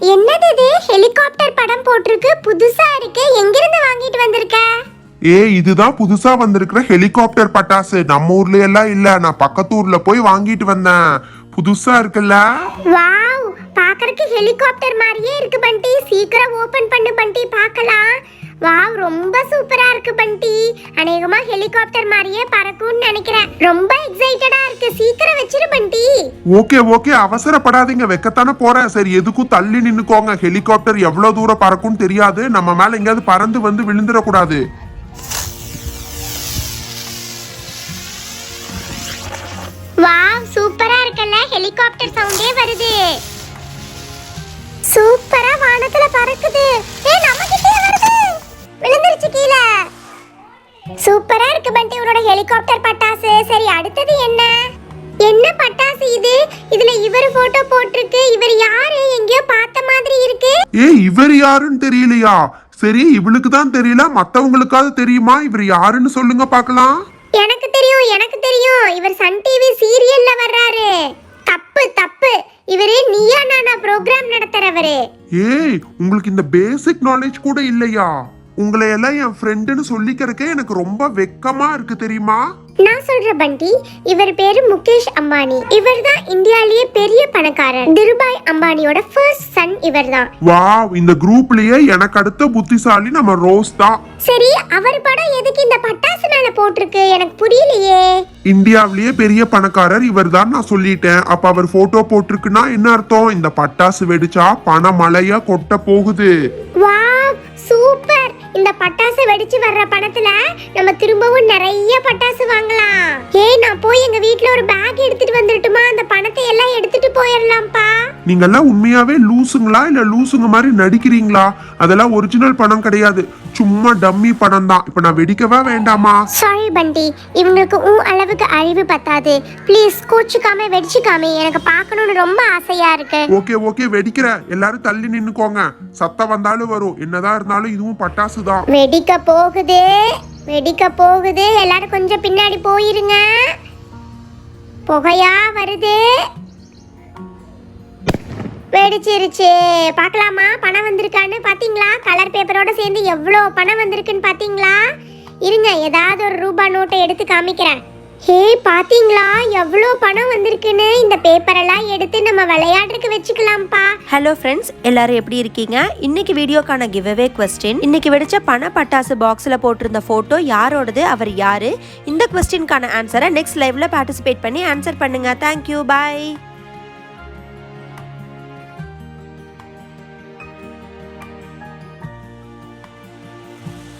என்னது இது? ஹெலிகாப்டர் படம் போட்டிருக்கு. புதுசா இருக்கு. எங்கிருந்து வாங்கிட்டு வந்திருக்க? ஏ இதுதான் புதுசா வந்திருக்கிற ஹெலிகாப்டர் பட்டாசு. நம்ம ஊர்ல எல்லாம் இல்ல. நான் பக்கத்து ஊர்ல போய் வாங்கிட்டு வந்தேன். புதுசா இருக்குல்ல? வாவ். பார்க்கறதுக்கு ஹெலிகாப்டர் மாதிரியே இருக்கு பண்டி. சீக்கிரம் ஓபன் பண்ணு பண்டி. பார்க்கலாம். வாவ் ரொம்ப சூப்பரா இருக்கு பண்டி. அநேகமா ஹெலிகாப்டர் மாதிரியே பறக்கும்னு நினைக்கிறேன். ரொம்ப எக்ஸைட்டடா இருக்கு. சீக்கிரம் வச்சிரு பண்டி. Okay okay. அவசரப்படாதீங்க. வைக்கத்தானே போறேன். சரி எதுக்கும் தள்ளி நின்னுக்கோங்க. ஹெலிகாப்டர் எவ்வளவு தூரம் பறக்கும்னு தெரியாது. நம்ம மேல எங்கேயாவது பறந்து வந்து விழுந்துடக்கூடாது. வாவ் சூப்பரா இருக்குல்ல. ஹெலிகாப்டர் சவுண்டே வருது. சூப்பரா வானத்துல பறக்குது. சூப்பரா இருக்கு பண்டி உன்னோட ஹெலிகாப்டர் பட்டாசு. சரி அடுத்தது என்ன? என்ன பட்டாசு இது? இதுல இவர் போட்டோ போட்டிருக்கு. இவர் யாரு? எங்கேயோ பார்த்த மாதிரி இருக்கு. ஏ இவர் யாருன்னு தெரியலையா? சரி இவளுக்கு தான் தெரியல. மத்தவங்களுக்காவது தெரியுமா? இவர் யாருன்னு சொல்லுங்க பார்க்கலாம். எனக்கு தெரியும் எனக்கு தெரியும். இவர் சன் டிவி சீரியல்ல வர்றாரு. தப்பு தப்பு. இவரு நீயா நானா ப்ரோக்ராம் நடத்துறவரு. ஏய் உங்களுக்கு இந்த பேசிக் நாலேஜ் கூட இல்லையா? உங்களை எல்லாம் என் ஃப்ரெண்டுன்னு சொல்லிக்கிறக்கே எனக்கு ரொம்ப வெக்கமா இருக்கு தெரியுமா? நான் சொல்ற பண்டி இவர் பேரு முகேஷ் அம்பானி. இவர் தான் இந்தியாலேயே பெரிய பணக்காரர். திருபாய் அம்பானியோட ஃபர்ஸ்ட் சன் இவர் தான் வாவ் இந்த குரூப்லயே எனக்கு அடுத்த புத்திசாலி நம்ம ரோஸ் தான். சரி அவர் படம் எதுக்கு இந்த பட்டாசு மேல போட்டிருக்கு? எனக்கு புரியலையே. இந்தியாவிலேயே பெரிய பணக்காரர் இவர் தான் நான் சொல்லிட்டேன். அப்ப அவர் போட்டோ போட்டிருக்குன்னா என்ன அர்த்தம்? இந்த பட்டாசு வெடிச்சா பண மழையா கொட்ட போகுது. சூப்பர் இந்த பட்டாசு வெடிச்சு வர்ற பணத்துல நம்ம திரும்பவும் நிறைய பட்டாசு வாங்கலாம். ஏய் நான் போய் எங்க வீட்ல ஒரு பேக் எடுத்துட்டு வந்துட்டுமா அந்த பணத்தை எல்லாம் எடுத்துட்டு போயிடலாம்ப்பா. நீங்க எல்லாம் உண்மையாவே லூசுங்களா இல்ல லூசுங்க மாதிரி நடிக்கிறீங்களா? அதெல்லாம் ஒரிஜினல் பணம் கிடையாது. சும்மா டம்மி பணம் தான். இப்ப நான் வெடிக்கவா வேண்டாமா? சாரி பண்டி. இவங்களுக்கு உன் அளவுக்கு அழிவு பத்தாது. ப்ளீஸ் கோச்சுக்காம வெடிச்சுக்காம. எனக்கு பார்க்கணும்னு ரொம்ப ஆசையா இருக்கு. ஓகே ஓகே வெடிக்கிற. எல்லாரும் தள்ளி நின்னுக்கோங்க. சத்தம் வந்தாலும் வரும். என்னதான் இருந்தாலும் இதுவும் பட்டாசு தான் வெடிக்க போகுது. வெடிக்க போகுது. எல்லாரும் கொஞ்சம் பின்னாடி போயிருங்க. புகையா வருது. வெடிச்சிருச்சு. பார்க்கலாமா? பணம் வந்திருக்கான்னு பார்த்தீங்களா கலர் பேப்பரோட சேர்ந்து எவ்வளோ பணம் வந்திருக்குன்னு பார்த்தீங்களா இருங்க ஏதாவது ஒரு ரூபா நோட்டை எடுத்து காமிக்கிறேன். ஹே பாத்தீங்களா? எவ்வளோ பணம் வந்திருக்குன்னு? இந்த பேப்பரெல்லாம் எடுத்து நம்ம விளையாடுறதுக்கு வச்சுக்கலாம்ப்பா. ஹலோ ஃப்ரெண்ட்ஸ் எல்லாரும் எப்படி இருக்கீங்க? இன்னைக்கு வீடியோக்கான கிவ் அவே கொஸ்டின் இன்னைக்கு வெடிச்ச பண பட்டாசு பாக்ஸில் போட்டிருந்த ஃபோட்டோ யாரோடது? அவர் யாரு? இந்த கொஸ்டினுக்கான ஆன்சரை நெக்ஸ்ட் லைவ்ல பார்ட்டிசிபேட் பண்ணி ஆன்சர் பண்ணுங்க. Thank you bye